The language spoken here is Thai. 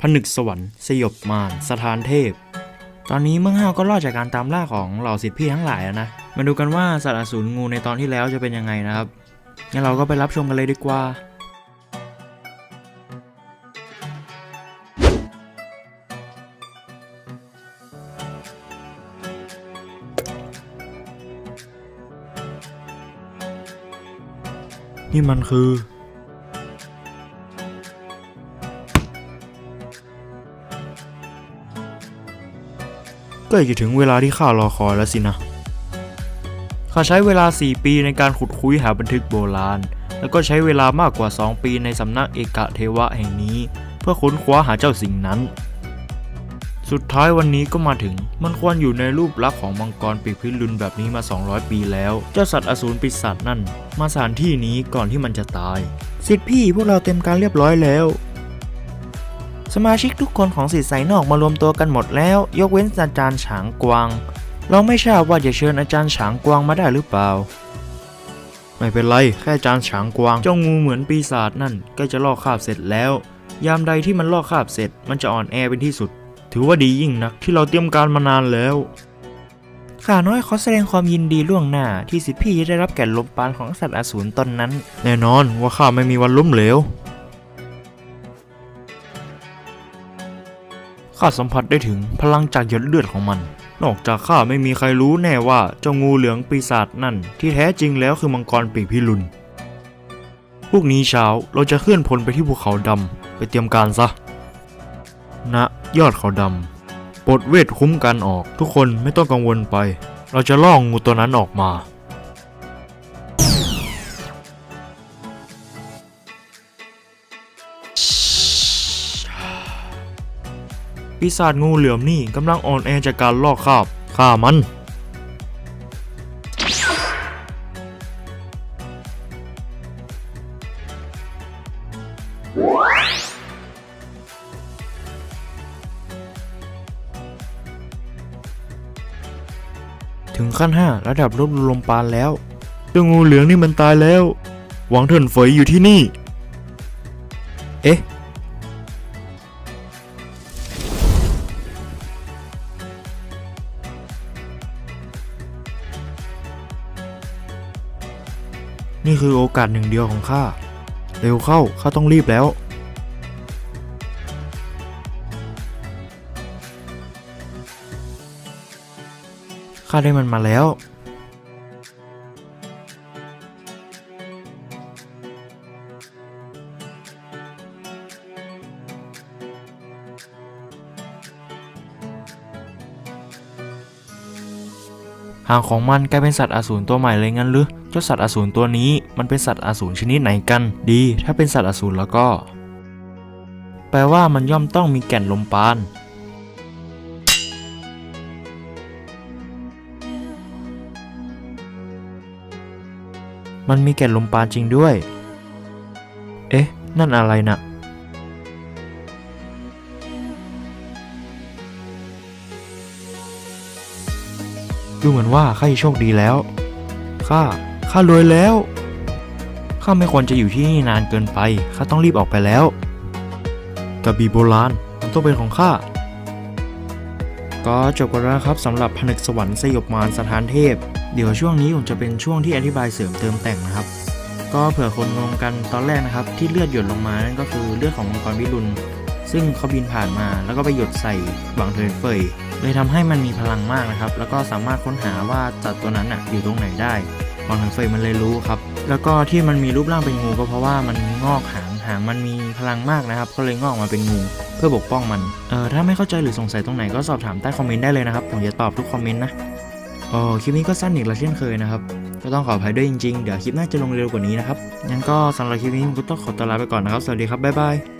ผนึกสวรรค์สยบมารสถานเทพ ตอนนี้เมืองห้าวก็รอดจากการตามล่าของเหล่าสิทธิพี่ทั้งหลายแล้วนะ มาดูกันว่าสัตว์อสูรงูในตอนที่แล้วจะเป็นยังไงนะครับ งั้นเราก็ไปรับชมกันเลยดีกว่านี่มันคือ ใกล้จะถึงเวลาที่ข้ารอคอยแล้วสินะ ข้าใช้เวลา 4 ปีในการขุดคุยหาบันทึกโบราณ แล้วก็ใช้เวลามากกว่า 2 ปีในสำนักเอกะเทวะแห่งนี้ เพื่อค้นคว้าหาเจ้าสิ่งนั้น สุดท้ายวันนี้ก็มาถึง มันควรอยู่ในรูปลักษณ์ของมังกรปีกพิรุณแบบนี้มา 200 ปีแล้ว เจ้าสัตว์อสูรปีศาจนั่น มาสถานที่นี้ก่อนที่มันจะตาย สิทธิพี่พวกเราเต็มการเรียบร้อยแล้ว สมาชิกทุกคนของสิทธิ์สายนอกมารวมตัวกันหมดแล้ว ยกเว้นอาจารย์ฉางกวาง เราไม่ทราบว่าจะเชิญอาจารย์ฉางกวางมาได้หรือเปล่า ไม่เป็นไร แค่อาจารย์ฉางกวาง เจ้างูเหมือนปีศาจนั่นใกล้จะลอกคราบเสร็จแล้ว ยามใดที่มันลอกคราบเสร็จ มันจะอ่อนแอเป็นที่สุด ถือว่าดียิ่งนักที่เราเตรียมการมานานแล้วข้าน้อยขอแสดงความยินดีล่วงหน้าที่สิทธิพี่ได้รับแก่ลมปานของสัตว์อสูรตนนั้น แน่นอนว่าข้าไม่มีวันล้มเหลว ข้าสัมผัสได้ถึงพลังจากหยดเลือดของมัน นอกจากข้าไม่มีใครรู้แน่ว่าเจ้างูเหลืองปีศาจนั่น ที่แท้จริงแล้วคือมังกรปีกพิรุณพรุ่งนี้เช้าเราจะเคลื่อนพลไปที่ภูเขาดำไปเตรียมการซะณยอดเขาดำปลดเวทคุ้มกันออก ทุกคนไม่ต้องกังวลไป เราจะล่องงูตัวนั้นออกมา ปีศาจงูเหลือมนี่กำลังอ่อนแอจากการลอกคาบฆ่ามัน ถึงขั้นห้าระดับรบลมปานแล้วเจ้างูเหลืองนี่มันตายแล้ว หวังเถินเฟยอยู่ที่นี่ เอ๊ะ นี่คือโอกาสหนึ่งเดียวของข้า เร็วเข้า ข้าต้องรีบแล้ว ข้าได้มันมาแล้ว หางของมันกลายเป็นสัตว์อสูรตัวใหม่เลยงั้นหรือ เจ้าสัตว์อสูรตัวนี้มันเป็นสัตว์อสูรชนิดไหนกัน ดี ถ้าเป็นสัตว์อสูรแล้วก็ แปลว่ามันย่อมต้องมีแก่นลมปาน มันมีแก่นลมปานจริงด้วย เอ๊ะ นั่นอะไรน่ะดูเหมือนว่าข้าจะโชคดีแล้ว ข้า ข้ารวยแล้ว ข้าไม่ควรจะอยู่ที่นี่นานเกินไป ข้าต้องรีบออกไปแล้วกระบี่โบราณมันต้องเป็นของข้า ก็จบกันแล้วครับสำหรับผนึกสวรรค์สยบมารสถานเทพ เดี๋ยวช่วงนี้ผมจะเป็นช่วงที่อธิบายเสริมเติมแต่งนะครับ ก็เผื่อคนงงกันตอนแรกนะครับ ที่เลือดหยดลงมานั่นก็คือเลือดของมังกรวิรุณซึ่งเขาบินผ่านมาแล้วก็ไปหยดใส่หวังเทินเฟยเลยทำให้มันมีพลังมากนะครับ แล้วก็สามารถค้นหาว่าจัดตัวนั้นอยู่ตรงไหนได้ หวังเทินเฟยมันเลยรู้ครับ แล้วก็ที่มันมีรูปร่างเป็นงูก็เพราะว่ามันงอกหางหางมันมีพลังมากนะครับ ก็เลยงอกมาเป็นงู เพื่อปกป้องมันเออถ้าไม่เข้าใจหรือสงสัยตรงไหนก็สอบถามใต้คอมเมนต์ได้เลยนะครับผมจะตอบทุกคอมเมนต์นะอ๋อคลิปนี้ก็สั้นอีกแล้วเช่นเคยนะครับก็ต้องขออภัยด้วยจริงๆ เดี๋ยวคลิปหน้าจะลงเร็วกว่านี้นะครับ งั้นก็สำหรับคลิปนี้ผมก็ต้องขอตัวลาไปก่อนนะครับ สวัสดีครับ บ๊ายบาย